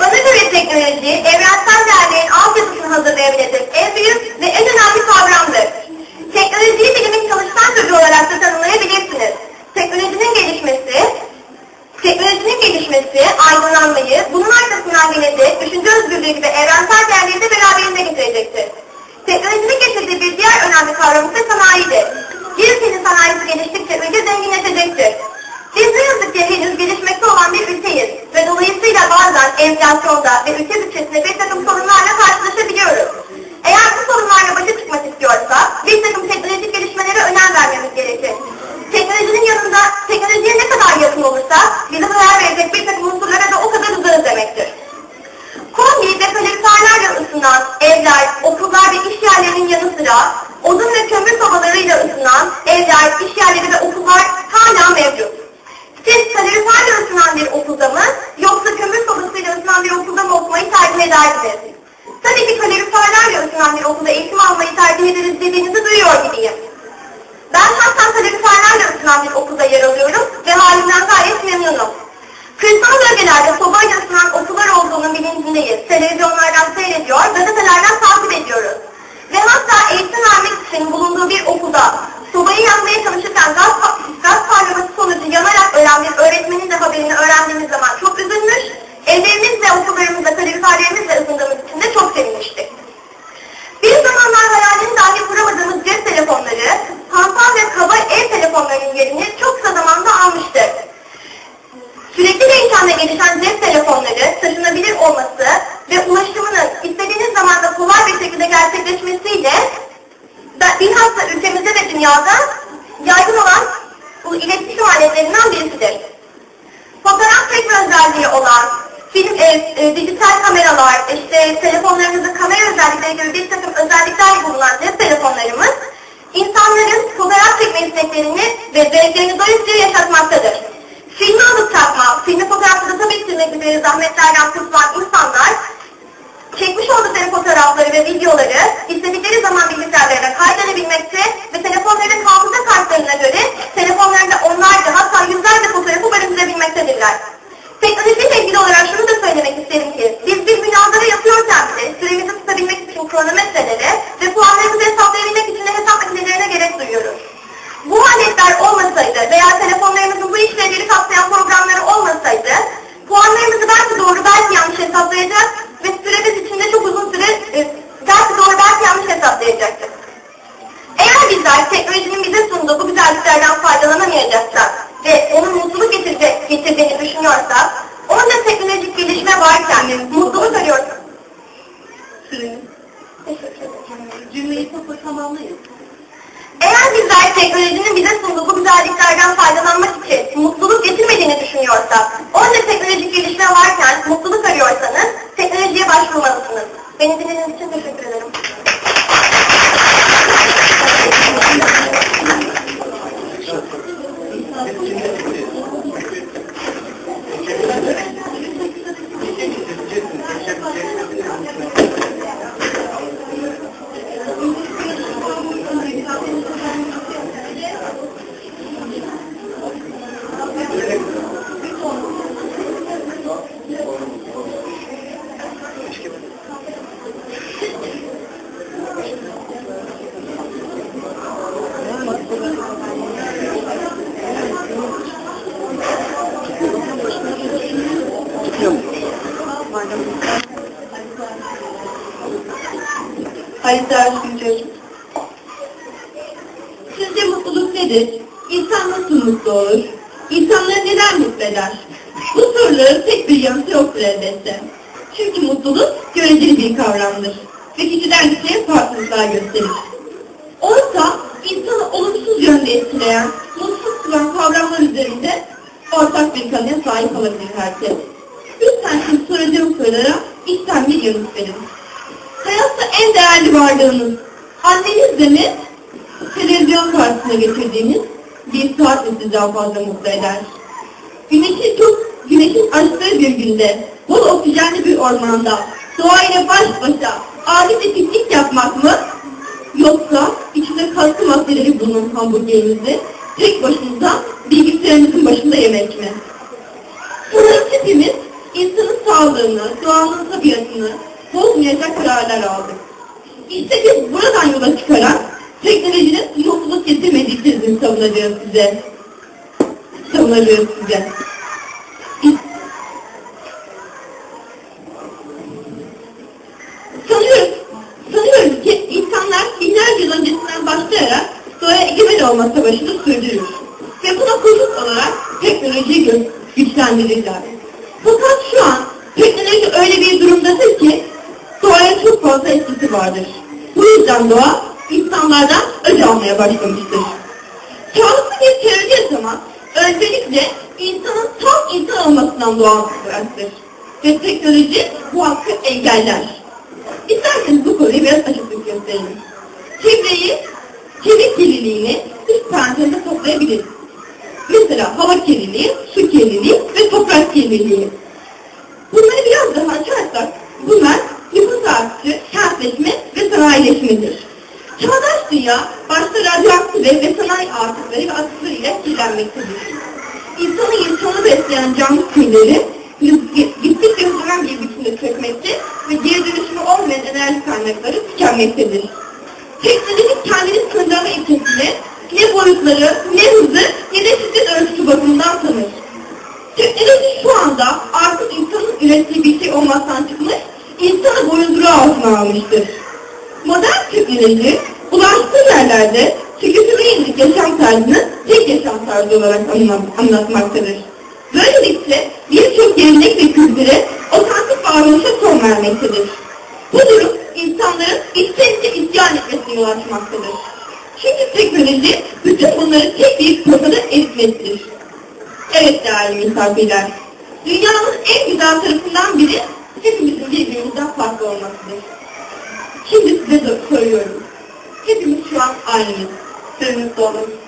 Bana göre teknoloji, evrensel değerlerin altyapısını hazırlayabilecek en büyük ve en önemli kavramdır. Teknolojiyi bilimin çalışkan çocuğu olarak da tanımlayabilirsiniz. Teknolojinin gelişmesi, teknolojinin gelişmesi, aydınlanmayı, bunun arkasından gelecek, düşünce özgürlüğü gibi evrensel değerleri de beraberinde getirecektir. Teknolojinin getirdiği bir diğer önemli kavram ise sanayidir. Bir ülkenin sanayisi geliştikçe ülke zenginleşecektir. Biz ne yazık ki henüz gelişmekte olan bir ülkeyiz ve dolayısıyla bazen enflasyonda ve ülke bütçesinde bir takım sorunlarla karşılaşabiliyoruz. Eğer bu sorunlarla başa çıkmak istiyorsak bir takım teknolojik gelişmelere önem vermemiz gerekir. Teknolojinin yanında teknolojiye ne kadar yakın olursak bize zarar verecek bir takım unsurlara da o kadar uzarız demektir. Kombi ve kaloriferlerle ısınan evler, okullar ve iş yerlerinin yanı sıra odun ve kömür sobalarıyla ısınan evler, iş yerleri ve okullar hala mevcut. Siz kaloriferle ısınan bir okulda mı yoksa kömür sobasıyla ısınan bir okulda mı okumayı tercih ederdiniz? Tabii ki kaloriferlerle ısınan bir okulda eğitim almayı tercih ederiz dediğinizi duyuyor gibiyim. Ben şahsen kaloriferlerle okulda yer alıyorum ve halimden gayet memnunum. Kırsal bölgelerde sobayla ısınan okullar olduğunun bilincindeyiz. Televizyonlardan seyrediyor, gazetelerden takip ediyoruz. Ve hatta eğitim vermek için bulunduğu bir okulda sobayı dünyada yaygın olan bu iletişim aletlerinden birisidir. Fotoğraf çekme özelliği olan film, e, e, dijital kameralar, işte telefonlarımızın kamera özellikleri gibi bir takım özellikler bulunan cep telefonlarımız insanların fotoğraf çekme isteklerini ve zevklerini doyasıya yaşatmaktadır. Filmi alıp takma, filmi fotoğrafta tabii ki üzeri zahmetlerden kurtulan insanlar çekmiş oldukları fotoğrafları ve videoları istedikleri zaman bilgisayarlarına kaydedebilmekte ve telefonların hafıza kartlarına göre telefonlarında onlarca hatta yüzlerce fotoğrafı barındırabilmektedirler. Teknolojiyle ilgili olarak şunu da söylemek isterim ki biz bir münazara yapıyorken bile süremizi tutabilmek için kronometrelere ve puanlarımızı hesaplayabilmek için de hesap makinelerine gerek duyuyoruz. Bu aletler olmasaydı veya telefonlarımızın bu işlevleri kapsayan programları olmasaydı puanlarımızı belki doğru belki yanlış hesaplayacak ve süremiz içinde çok uzun süre e, belki doğru belki yanlış hesaplayacaktık. Eğer bizler teknolojinin bize sunduğu bu güzelliklerden faydalanamayacaksak ve onun mutluluk getirecek, getirdiğini düşünüyorsak, orada teknolojik gelişme varken mutluluk arıyorsak. Süreniz. Teşekkür ederim. Cümleyi topa tamamlayın. Eğer bizler teknolojinin bize sunduğu güzelliklerden faydalanmak için mutluluk getirmediğini düşünüyorsak, orada teknolojik gelişme varken mutluluk arıyorsanız teknolojiye başvurmalısınız. Beni dinlediğiniz için teşekkür ederim. Halit Ersuncuk. Sizce mutluluk nedir? İnsan nasıl mutlu olur? İnsanları neden mutlu eder? Bu soruların tek bir yanıtı yoktur elbette. Çünkü mutluluk göreceli bir kavramdır. Ve kişiden kişiye farklılıklar gösterir. Oysa insanı olumsuz yönde etkileyen, mutsuz kılan kavramlar üzerinde ortak bir kanıya sahip olabilir herkes. Lütfen şimdi soracağım sorulara içten bir yanıt verin. En değerli varlığınız annenizle mi? Televizyon karşısına getirdiğiniz bir saat mi sizi daha fazla mutlu eder? Güneşin çok, güneşin açtığı bir günde, bol oksijenli bir ormanda, doğayla baş başa, ailece piknik yapmak mı? Yoksa içinde katkı maddeleri bulunan hamburgerinizi tek başınıza bilgisayarımızın başında yemek mi? Sanırım hepimiz insanın sağlığını, doğanın tabiatını bozmayacak kararlar aldık. İşte biz buradan yola çıkarak teknolojinin mutluluk getirmediği tezini savunacağız size. Savunacağız size. Sanıyoruz, sanıyoruz ki insanlar binlerce yıl öncesinden başlayarak doğaya egemen olma savaşını sürdürür. Ve buna koşut olarak teknolojiyi güçlendirirler. Fakat şu an teknoloji öyle bir durumdadır ki çok fazla etkisi vardır. Bu yüzden doğa insanlardan öc almaya başlamıştır. Sağlıklı bir çevre yaşamak öncelikle insanın tam insan olmasından doğan olacaktır. Ve teknoloji bu hakkı engeller. İsterseniz bu konuyu biraz açıklık gösterelim. Çevreyi, çevre kirliliğini üst parantezde toplayabiliriz. Mesela hava kirliliği, su kirliliği ve toprak kirliliği. Bunları biraz daha açarsak, bunlar artışı, kentleşme ve sanayileşmedir. Çağdaş dünya, başta radyoaktif ve sanayi artıkları ve atıklarıyla kirlenmektedir. İnsanın yaşamını besleyen canlı türleri gittikçe hızlanan bir biçimde çökmekte ve geri dönüşümü olmayan enerji kaynakları tükenmektedir. Teknoloji kendini sınırlama ilkesiyle ne boyutları, ne hızı, ne de şiddet ölçüsü bakımından tanır. Teknoloji şu anda artık insanın ürettiği bir şey olmaktan çıkmış, insanı boyunduruğu altına almıştır. Modern teknoloji, ulaştığı yerlerde tüketime yönelik yaşam tarzını tek yaşam tarzı olarak anlatmaktadır. Böylelikle birçok gelenek ve kültüre otantik varoluşa son vermektedir. Bu durum insanların içtenlikle isyan etmesine yol. Çünkü teknoloji bütün bunları tek bir potada eritmesidir. Evet değerli misafirler, dünyanın en güzel tarafından biri hepimizin birbirimizden farklı olmasıdır. Şimdi size soruyorum. Hepimiz şu an aynıyız. Sırrınızda olun.